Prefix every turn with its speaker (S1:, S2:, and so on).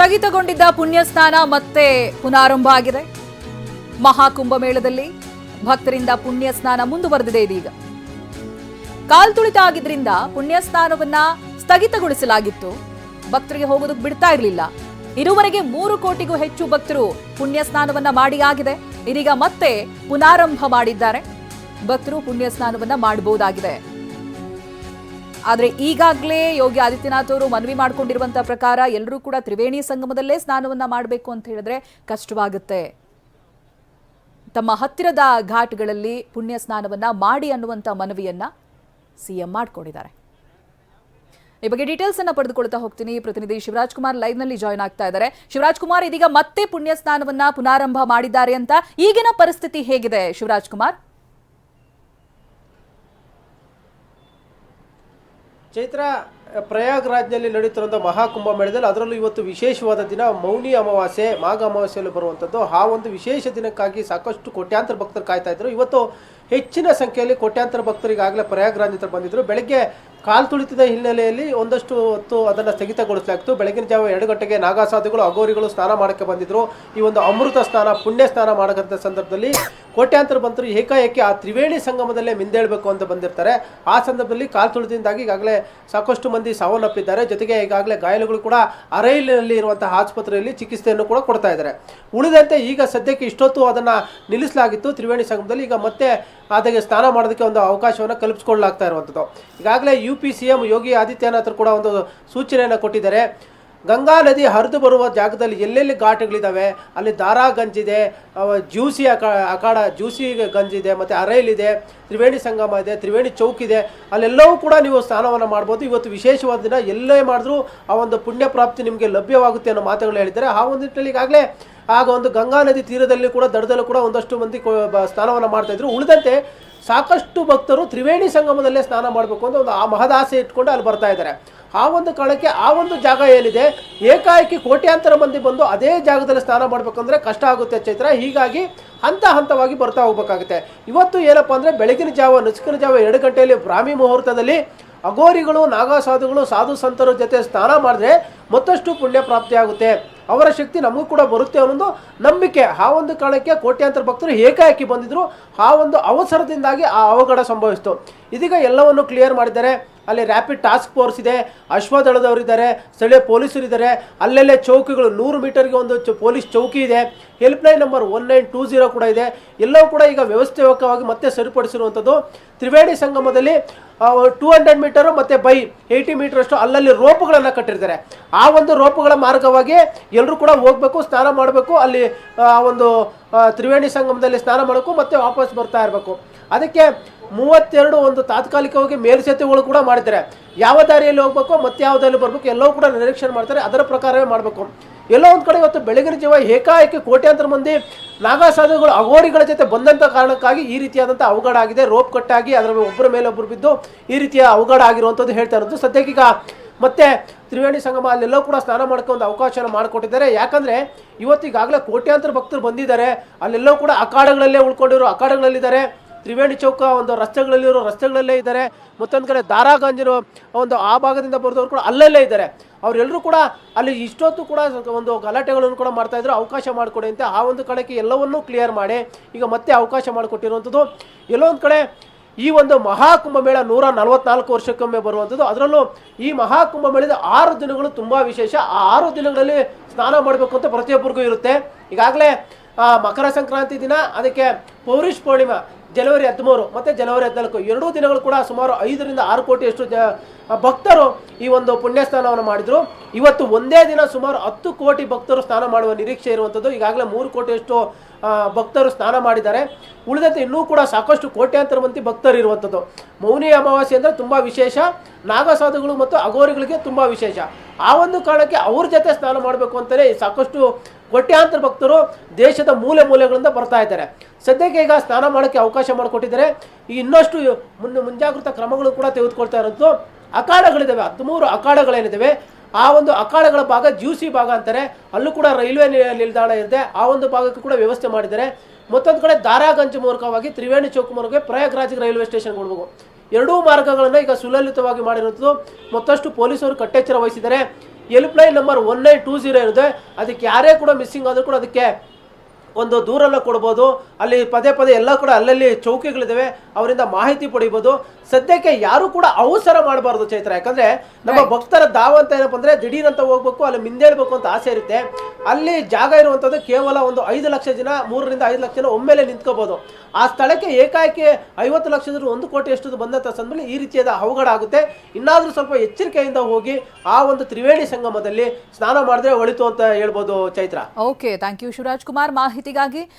S1: ಸ್ಥಗಿತಗೊಂಡಿದ್ದ ಪುಣ್ಯಸ್ನಾನ ಮತ್ತೆ ಪುನಾರಂಭ ಆಗಿದೆ. ಮಹಾಕುಂಭಮೇಳದಲ್ಲಿ ಭಕ್ತರಿಂದ ಪುಣ್ಯ ಸ್ನಾನ ಮುಂದುವರೆದಿದೆ ಇದೀಗ. ಕಾಲ್ ತುಳಿತ ಆಗಿದ್ರಿಂದ ಪುಣ್ಯ ಸ್ನಾನವನ್ನ ಸ್ಥಗಿತಗೊಳಿಸಲಾಗಿತ್ತು. ಭಕ್ತರಿಗೆ ಹೋಗೋದಕ್ಕೆ ಬಿಡ್ತಾ ಇರಲಿಲ್ಲ. ಇರುವರೆಗೆ ಮೂರು ಕೋಟಿಗೂ ಹೆಚ್ಚು ಭಕ್ತರು ಪುಣ್ಯ ಸ್ನಾನವನ್ನ ಮಾಡಿ ಆಗಿದೆ. ಇದೀಗ ಮತ್ತೆ ಪುನಾರಂಭ ಮಾಡಿದ್ದಾರೆ. ಭಕ್ತರು ಪುಣ್ಯ ಸ್ನಾನವನ್ನ ಮಾಡಬಹುದಾಗಿದೆ. ಆದ್ರೆ ಈಗಾಗಲೇ ಯೋಗಿ ಆದಿತ್ಯನಾಥ್ ಅವರು ಮನವಿ ಮಾಡಿಕೊಂಡಿರುವಂತಹ ಪ್ರಕಾರ ಎಲ್ಲರೂ ಕೂಡ ತ್ರಿವೇಣಿ ಸಂಗಮದಲ್ಲೇ ಸ್ನಾನವನ್ನ ಮಾಡಬೇಕು ಅಂತ ಹೇಳಿದ್ರೆ ಕಷ್ಟವಾಗುತ್ತೆ. ತಮ್ಮ ಹತ್ತಿರದ ಘಾಟ್ಗಳಲ್ಲಿ ಪುಣ್ಯ ಸ್ನಾನವನ್ನ ಮಾಡಿ ಅನ್ನುವಂತ ಮನವಿಯನ್ನ ಸಿಎಂ ಮಾಡಿಕೊಂಡಿದ್ದಾರೆ. ಈ ಬಗ್ಗೆ ಡೀಟೇಲ್ಸ್ ಅನ್ನ ಪಡೆದುಕೊಳ್ತಾ ಹೋಗ್ತೀನಿ. ಪ್ರತಿನಿಧಿ ಶಿವರಾಜ್ ಕುಮಾರ್ ಲೈವ್ನಲ್ಲಿ ಜಾಯ್ನ್ ಆಗ್ತಾ ಇದ್ದಾರೆ. ಶಿವರಾಜ್ ಕುಮಾರ್, ಇದೀಗ ಮತ್ತೆ ಪುಣ್ಯ ಸ್ನಾನವನ್ನ ಪುನಾರಂಭ ಮಾಡಿದ್ದಾರೆ ಅಂತ ಈಗಿನ ಪರಿಸ್ಥಿತಿ ಹೇಗಿದೆ? ಶಿವರಾಜ್ ಕುಮಾರ್.
S2: ಚೈತ್ರ ಪ್ರಯಾಗ್ರಾಜ್ನಲ್ಲಿ ಮಹಾಕುಂಭ ಮೇಳದಲ್ಲಿ ಅದರಲ್ಲೂ ಇವತ್ತು ವಿಶೇಷವಾದ ದಿನ ಮೌನಿ ಅಮಾವಾಸ್ಯೆ, ಮಾಘ ಅಮಾವಾಸ್ಯೆಯಲ್ಲಿ ಬರುವಂಥದ್ದು. ಆ ಒಂದು ವಿಶೇಷ ದಿನಕ್ಕಾಗಿ ಸಾಕಷ್ಟು ಕೋಟ್ಯಾಂತರ ಭಕ್ತರು ಕಾಯ್ತಾ ಇದ್ರು. ಇವತ್ತು ಹೆಚ್ಚಿನ ಸಂಖ್ಯೆಯಲ್ಲಿ ಕೋಟ್ಯಾಂತರ ಭಕ್ತರು ಈಗಾಗಲೇ ಪ್ರಯಾಗ್ರಾಜ್ ಹತ್ರ ಬಂದಿದ್ರು. ಬೆಳಗ್ಗೆ ಕಾಲು ತುಳಿತದ ಹಿನ್ನೆಲೆಯಲ್ಲಿ ಒಂದಷ್ಟು ಹೊತ್ತು ಅದನ್ನು ಸ್ಥಗಿತಗೊಳಿಸಲಾಗಿತ್ತು ಬೆಳಗಿನ ಜಾವ ಎರಡು ಗಂಟೆಗೆ ನಾಗಾಸಾಧುಗಳು ಅಗೋರಿಗಳು ಸ್ನಾನ ಮಾಡೋಕ್ಕೆ ಬಂದಿದ್ರು. ಈ ಒಂದು ಅಮೃತ ಸ್ನಾನ, ಪುಣ್ಯ ಸ್ನಾನ ಮಾಡಕ್ಕಂಥ ಸಂದರ್ಭದಲ್ಲಿ ಕೋಟ್ಯಾಂತರ ಬಂತರು ಏಕಾಏಕಿ ಆ ತ್ರಿವೇಣಿ ಸಂಗಮದಲ್ಲೇ ಮಿಂದೇಳಬೇಕು ಅಂತ ಬಂದಿರ್ತಾರೆ. ಆ ಸಂದರ್ಭದಲ್ಲಿ ಕಾಲು ತುಳಿದಿಂದಾಗಿ ಈಗಾಗಲೇ ಸಾಕಷ್ಟು ಮಂದಿ ಸಾವನ್ನಪ್ಪಿದ್ದಾರೆ. ಜೊತೆಗೆ ಈಗಾಗಲೇ ಗಾಯಲುಗಳು ಕೂಡ ಅರೈಲಿನಲ್ಲಿ ಇರುವಂತಹ ಆಸ್ಪತ್ರೆಯಲ್ಲಿ ಚಿಕಿತ್ಸೆಯನ್ನು ಕೂಡ ಕೊಡ್ತಾ ಇದ್ದಾರೆ. ಉಳಿದಂತೆ ಈಗ ಸದ್ಯಕ್ಕೆ ಇಷ್ಟೊತ್ತು ಅದನ್ನು ನಿಲ್ಲಿಸಲಾಗಿತ್ತು. ತ್ರಿವೇಣಿ ಸಂಗಮದಲ್ಲಿ ಈಗ ಮತ್ತೆ ಅದಕ್ಕೆ ಸ್ನಾನ ಮಾಡೋದಕ್ಕೆ ಒಂದು ಅವಕಾಶವನ್ನು ಕಲ್ಪಿಸ್ಕೊಳ್ಳಲಾಗ್ತಾ ಇರುವಂಥದ್ದು ಈಗಾಗಲೇ U P C M Yogi Adityanath ಕೂಡ ಒಂದು ಸೂಚನೆಯನ್ನು ಕೊಟ್ಟಿದ್ದಾರೆ. ಗಂಗಾ ನದಿ ಹರಿದು ಬರುವ ಜಾಗದಲ್ಲಿ ಎಲ್ಲೆಲ್ಲಿ ಘಾಟ್ಗಳಿದ್ದಾವೆ ಅಲ್ಲಿ ದಾರಾ ಗಂಜಿದೆ ಜ್ಯೂಸಿ ಅಕ, ಅಖಾಡ ಜ್ಯೂಸಿ ಗಂಜಿದೆ ಮತ್ತು ಇದೆ, ತ್ರಿವೇಣಿ ಸಂಗಮ ಇದೆ, ತ್ರಿವೇಣಿ ಚೌಕ್ ಇದೆ. ಅಲ್ಲೆಲ್ಲವೂ ಕೂಡ ನೀವು ಸ್ನಾನವನ್ನು ಮಾಡ್ಬೋದು. ಇವತ್ತು ವಿಶೇಷವಾದ ದಿನ ಎಲ್ಲೇ ಮಾಡಿದ್ರೂ ಆ ಒಂದು ಪುಣ್ಯ ಪ್ರಾಪ್ತಿ ನಿಮಗೆ ಲಭ್ಯವಾಗುತ್ತೆ ಅನ್ನೋ ಮಾತುಗಳು ಹೇಳಿದ್ದಾರೆ. ಆ ಒಂದು ನಿಟ್ಟಿನಲ್ಲಿ ಈಗಾಗಲೇ ಆಗ ಒಂದು ಗಂಗಾ ನದಿ ತೀರದಲ್ಲಿ ಕೂಡ, ದಡದಲ್ಲೂ ಕೂಡ ಒಂದಷ್ಟು ಮಂದಿ ಸ್ನಾನವನ್ನು ಮಾಡ್ತಾ ಇದ್ರು. ಉಳಿದಂತೆ ಸಾಕಷ್ಟು ಭಕ್ತರು ತ್ರಿವೇಣಿ ಸಂಗಮದಲ್ಲೇ ಸ್ನಾನ ಮಾಡಬೇಕು ಅಂತ ಒಂದು ಆ ಮಹದಾಸೆ ಇಟ್ಕೊಂಡು ಅಲ್ಲಿ ಬರ್ತಾ ಇದ್ದಾರೆ. ಆ ಒಂದು ಕಾಲಕ್ಕೆ ಆ ಒಂದು ಜಾಗ ಏನಿದೆ, ಏಕಾಏಕಿ ಕೋಟ್ಯಾಂತರ ಮಂದಿ ಬಂದು ಅದೇ ಜಾಗದಲ್ಲಿ ಸ್ನಾನ ಮಾಡಬೇಕಂದ್ರೆ ಕಷ್ಟ ಆಗುತ್ತೆ ಚೈತ್ರ. ಹೀಗಾಗಿ ಹಂತ ಹಂತವಾಗಿ ಬರ್ತಾ ಹೋಗ್ಬೇಕಾಗುತ್ತೆ. ಇವತ್ತು ಏನಪ್ಪ ಅಂದರೆ ಬೆಳಗಿನ ಜಾವ, ನಸುಕಿನ ಜಾವ ಎರಡು ಗಂಟೆಯಲ್ಲಿ ಬ್ರಾಹ್ಮಿ ಮುಹೂರ್ತದಲ್ಲಿ ಅಗೋರಿಗಳು ನಾಗಸಾಧುಗಳು, ಸಾಧು ಸಂತರ ಜೊತೆ ಸ್ನಾನ ಮಾಡಿದ್ರೆ ಮತ್ತಷ್ಟು ಪುಣ್ಯ ಪ್ರಾಪ್ತಿಯಾಗುತ್ತೆ ಅವರ ಶಕ್ತಿ ನಮಗೂ ಕೂಡ ಬರುತ್ತೆ ಅನ್ನೋದು ನಂಬಿಕೆ. ಆ ಒಂದು ಕಾಲಕ್ಕೆ ಕೋಟ್ಯಾಂತರ ಭಕ್ತರು ಏಕಾಏಕಿ ಬಂದಿದ್ರು. ಆ ಒಂದು ಅವಸರದಿಂದಾಗಿ ಆ ಅವಘಡ ಸಂಭವಿಸಿತು. ಇದೀಗ ಎಲ್ಲವನ್ನು ಕ್ಲಿಯರ್ ಮಾಡಿದ್ದಾರೆ. ಅಲ್ಲಿ ರ್ಯಾಪಿಡ್ ಟಾಸ್ಕ್ ಫೋರ್ಸ್ ಇದೆ. ಅಶ್ವದಳದವರಿದ್ದಾರೆ ಸ್ಥಳೀಯ ಪೊಲೀಸರು ಇದ್ದಾರೆ ಅಲ್ಲೆಲ್ಲೇ ಚೌಕಿಗಳು, ನೂರು ಮೀಟರ್ಗೆ ಒಂದು ಪೊಲೀಸ್ ಚೌಕಿ ಇದೆ. Helpline number one nine two zero ಕೂಡ ಇದೆ. ಎಲ್ಲವೂ ಕೂಡ ಈಗ ವ್ಯವಸ್ಥಿತವಾಗಿ ಮತ್ತೆ ಸರಿಪಡಿಸಿರುವಂಥದ್ದು. ತ್ರಿವೇಣಿ ಸಂಗಮದಲ್ಲಿ ಟೂ ಹಂಡ್ರೆಡ್ ಮೀಟರು ಮತ್ತು ಬೈ ಏಯ್ಟಿ ಮೀಟರಷ್ಟು ಅಲ್ಲಲ್ಲಿ ರೋಪುಗಳನ್ನು ಕಟ್ಟಿರ್ತಾರೆ. ಆ ಒಂದು ರೋಪುಗಳ ಮಾರ್ಗವಾಗಿ ಎಲ್ಲರೂ ಕೂಡ ಹೋಗಬೇಕು, ಸ್ನಾನ ಮಾಡಬೇಕು. ಅಲ್ಲಿ, ಆ, ಒಂದು ತ್ರಿವೇಣಿ ಸಂಗಮದಲ್ಲಿ ಸ್ನಾನ ಮಾಡಬೇಕು ಮತ್ತೆ ವಾಪಸ್ ಬರ್ತಾ ಇರಬೇಕು. ಅದಕ್ಕೆ ಮೂವತ್ತೆರಡು ಒಂದು ತಾತ್ಕಾಲಿಕವಾಗಿ ಮೇಲ್ಸೇತುವೆಗಳು ಕೂಡ ಮಾಡಿದ್ದಾರೆ. ಯಾವ ದಾರಿಯಲ್ಲಿ ಹೋಗ್ಬೇಕು ಮತ್ತೆ ಯಾವ ದಾರಿಯಲ್ಲಿ ಬರಬೇಕು ಎಲ್ಲವೂ ಕೂಡ ನಿರೀಕ್ಷಣೆ ಮಾಡ್ತಾರೆ. ಅದರ ಪ್ರಕಾರವೇ ಮಾಡಬೇಕು. ಎಲ್ಲೋ ಒಂದು ಕಡೆ ಇವತ್ತು ಬೆಳಗಿನ ಜೀವ ಏಕಾಏಕಿ ಕೋಟ್ಯಾಂತರ ಮಂದಿ ನಾಗಾಸಾಧುಗಳು ಅಗೋರಿಗಳ ಜೊತೆ ಬಂದಂಥ ಕಾರಣಕ್ಕಾಗಿ ಈ ರೀತಿಯಾದಂಥ ಅವಘಡ ಆಗಿದೆ. ರೋಪ್ ಕಟ್ಟಾಗಿ ಅದರ ಒಬ್ಬರ ಮೇಲೆ ಒಬ್ಬರು ಬಿದ್ದು ಈ ರೀತಿಯ ಅವಘಡ ಆಗಿರುವಂಥದ್ದು ಹೇಳ್ತಾ ಇರೋದು. ಸದ್ಯಕ್ಕೀಗ ಮತ್ತೆ ತ್ರಿವೇಣಿ ಸಂಗಮ ಅಲ್ಲೆಲ್ಲೋ ಕೂಡ ಸ್ನಾನ ಮಾಡ್ಕೊಂಡು ಒಂದು ಅವಕಾಶನ ಮಾಡಿಕೊಟ್ಟಿದ್ದಾರೆ. ಯಾಕಂದರೆ ಇವತ್ತಿಗಾಗಲೇ ಕೋಟ್ಯಾಂತರ ಭಕ್ತರು ಬಂದಿದ್ದಾರೆ. ಅಲ್ಲೆಲ್ಲೋ ಕೂಡ ಅಖಾಡಗಳಲ್ಲೇ ಉಳ್ಕೊಂಡಿರೋ ಅಖಾಡಗಳಲ್ಲಿದ್ದಾರೆ. ತ್ರಿವೇಣಿ ಚೌಕ ಒಂದು ರಸ್ತೆಗಳಲ್ಲಿರೋ ರಸ್ತೆಗಳಲ್ಲೇ ಇದ್ದಾರೆ. ಮತ್ತೊಂದು ಕಡೆ ದಾರಾಗಂಜಿರೋ ಒಂದು ಆ ಭಾಗದಿಂದ ಬರೆದವರು ಕೂಡ ಅಲ್ಲಲ್ಲೇ ಇದ್ದಾರೆ. ಅವರೆಲ್ಲರೂ ಕೂಡ ಅಲ್ಲಿ ಇಷ್ಟೊತ್ತು ಕೂಡ ಒಂದು ಗಲಾಟೆಗಳನ್ನು ಕೂಡ ಮಾಡ್ತಾ ಇದ್ರು. ಅವಕಾಶ ಮಾಡಿಕೊಡಿ ಅಂತ ಆ ಒಂದು ಕಡೆಗೆ ಎಲ್ಲವನ್ನೂ ಕ್ಲಿಯರ್ ಮಾಡಿ ಈಗ ಮತ್ತೆ ಅವಕಾಶ ಮಾಡಿಕೊಟ್ಟಿರುವಂಥದ್ದು. ಎಲ್ಲೋ ಒಂದು ಕಡೆ ಈ ಒಂದು ಮಹಾಕುಂಭ ಮೇಳ ನೂರ ನಲವತ್ನಾಲ್ಕು ವರ್ಷಕ್ಕೊಮ್ಮೆ ಬರುವಂಥದ್ದು. ಅದರಲ್ಲೂ ಈ ಮಹಾಕುಂಭ ಮೇಳದ ಆರು ದಿನಗಳು ತುಂಬ ವಿಶೇಷ. ಆ ಆರು ದಿನಗಳಲ್ಲಿ ಸ್ನಾನ ಮಾಡಬೇಕು ಅಂತ ಪ್ರತಿಯೊಬ್ಬರಿಗೂ ಇರುತ್ತೆ. ಈಗಾಗಲೇ ಮಕರ ಸಂಕ್ರಾಂತಿ ದಿನ, ಅದಕ್ಕೆ ಪೌರಿಷ್ ಪೂರ್ಣಿಮಾ ಜನವರಿ ಹದಿಮೂರು ಮತ್ತು ಜನವರಿ ಹದಿನಾಲ್ಕು ಎರಡೂ ದಿನಗಳು ಕೂಡ ಸುಮಾರು ಐದರಿಂದ ಆರು ಕೋಟಿಯಷ್ಟು ಜ ಭಕ್ತರು ಈ ಒಂದು ಪುಣ್ಯ ಸ್ನಾನವನ್ನು ಮಾಡಿದ್ರು. ಇವತ್ತು ಒಂದೇ ದಿನ ಸುಮಾರು ಹತ್ತು ಕೋಟಿ ಭಕ್ತರು ಸ್ನಾನ ಮಾಡುವ ನಿರೀಕ್ಷೆ ಇರುವಂಥದ್ದು ಈಗಾಗಲೇ ಮೂರು ಕೋಟಿಯಷ್ಟು ಭಕ್ತರು ಸ್ನಾನ ಮಾಡಿದ್ದಾರೆ. ಉಳಿದಂತೆ ಇನ್ನೂ ಕೂಡ ಸಾಕಷ್ಟು ಕೋಟ್ಯಾಂತರ ಮಂದಿ ಭಕ್ತರು ಇರುವಂಥದ್ದು ಮೌನಿ ಅಮಾವಾಸ್ಯೆ ಅಂದರೆ ತುಂಬ ವಿಶೇಷ. ನಾಗಸಾಧುಗಳು ಮತ್ತು ಅಗೋರಿಗಳಿಗೆ ತುಂಬ ವಿಶೇಷ. ಆ ಒಂದು ಕಾರಣಕ್ಕೆ ಅವ್ರ ಜೊತೆ ಸ್ನಾನ ಮಾಡಬೇಕು ಅಂತಲೇ ಸಾಕಷ್ಟು ಕೋಟ್ಯಾಂತರ ಭಕ್ತರು ದೇಶದ ಮೂಲೆ ಮೂಲೆಗಳಿಂದ ಬರ್ತಾ ಇದ್ದಾರೆ. ಸದ್ಯಕ್ಕೆ ಈಗ ಸ್ನಾನ ಮಾಡೋಕ್ಕೆ ಅವಕಾಶ ಮಾಡಿಕೊಟ್ಟಿದ್ದಾರೆ. ಈ ಇನ್ನಷ್ಟು ಮುನ್ನ ಮುಂಜಾಗ್ರತಾ ಕ್ರಮಗಳು ಕೂಡ ತೆಗೆದುಕೊಳ್ತಾ ಇರೋದು ಅಖಾಡಗಳಿದ್ದಾವೆ ಹದಿಮೂರು ಅಖಾಡಗಳೇನಿದ್ದಾವೆ ಆ ಒಂದು ಅಖಾಡಗಳ ಭಾಗ ಜ್ಯೂಸಿ ಭಾಗ ಅಂತಾರೆ. ಅಲ್ಲೂ ಕೂಡ ರೈಲ್ವೆ ನಿಲ್ದಾಣ ಇರುತ್ತೆ ಆ ಒಂದು ಭಾಗಕ್ಕೂ ಕೂಡ ವ್ಯವಸ್ಥೆ ಮಾಡಿದ್ದಾರೆ. ಮತ್ತೊಂದು ಕಡೆ ದಾರಾಗಂಜ್ ಮೂಲಕವಾಗಿ ತ್ರಿವೇಣಿ ಚೌಕ್ ಮೂಲಕ ಪ್ರಯಾಗ್ರಾಜ್ ರೈಲ್ವೆ ಸ್ಟೇಷನ್ ಕೊಡ್ಬೇಕು ಎರಡೂ ಮಾರ್ಗಗಳನ್ನು ಈಗ ಸುಲಲಿತವಾಗಿ ಮಾಡಿರುವಂಥದ್ದು. ಮತ್ತಷ್ಟು ಪೊಲೀಸರು ಕಟ್ಟೆಚ್ಚರ ವಹಿಸಿದ್ದಾರೆ. Helpline number one nine two zero ಇರುತ್ತೆ ಅದಕ್ಕೆ ಯಾರೇ ಕೂಡ ಮಿಸ್ಸಿಂಗ್ ಆದರೂ ಕೂಡ ಅದಕ್ಕೆ ಒಂದು ದೂರಲ್ಲ ಕೊಡ್ಬೋದು. ಅಲ್ಲಿ ಪದೇ ಪದೇ ಎಲ್ಲ ಕೂಡ ಅಲ್ಲಲ್ಲಿ ಚೌಕಿಗಳಿದ್ದಾವೆ ಅವರಿಂದ ಮಾಹಿತಿ ಪಡಿಬೋದು. ಸದ್ಯಕ್ಕೆ ಯಾರು ಕೂಡ ಅವಸರ ಮಾಡಬಾರ್ದು ಚೈತ್ರ. ಯಾಕಂದ್ರೆ ನಮ್ಮ ಭಕ್ತರ ದಾವ ಅಂತ ಏನಪ್ಪ ಅಂದ್ರೆ ದಿಢೀರ್ ಅಂತ ಹೋಗ್ಬೇಕು ಅಲ್ಲಿ ಮಿಂದೇಳ್ಬೇಕು ಅಂತ ಆಸೆ ಇರುತ್ತೆ. ಅಲ್ಲಿ ಜಾಗ ಇರುವಂಥದ್ದು ಕೇವಲ ಒಂದು ಐದು ಲಕ್ಷ ಜನ, ಮೂರರಿಂದ ಐದು ಲಕ್ಷ ಜನ ಒಮ್ಮೆಲೆ ನಿಂತ್ಕೋಬೋದು. ಆ ಸ್ಥಳಕ್ಕೆ ಏಕಾಏಕಿ ಐವತ್ತು ಲಕ್ಷದ ಒಂದು ಕೋಟಿ ಎಷ್ಟು ಬಂದಂಥ ಸಂದರ್ಭದಲ್ಲಿ ಈ ರೀತಿಯಾದ ಅವಘಡ ಆಗುತ್ತೆ. ಇನ್ನಾದರೂ ಸ್ವಲ್ಪ ಎಚ್ಚರಿಕೆಯಿಂದ ಹೋಗಿ ಆ ಒಂದು ತ್ರಿವೇಣಿ ಸಂಗಮದಲ್ಲಿ ಸ್ನಾನ ಮಾಡಿದ್ರೆ ಒಳಿತು ಅಂತ ಹೇಳ್ಬೋದು Chaitra.
S1: Okay thank you Shivaraj Kumar. ಮಾಹಿತಿಗಾಗಿ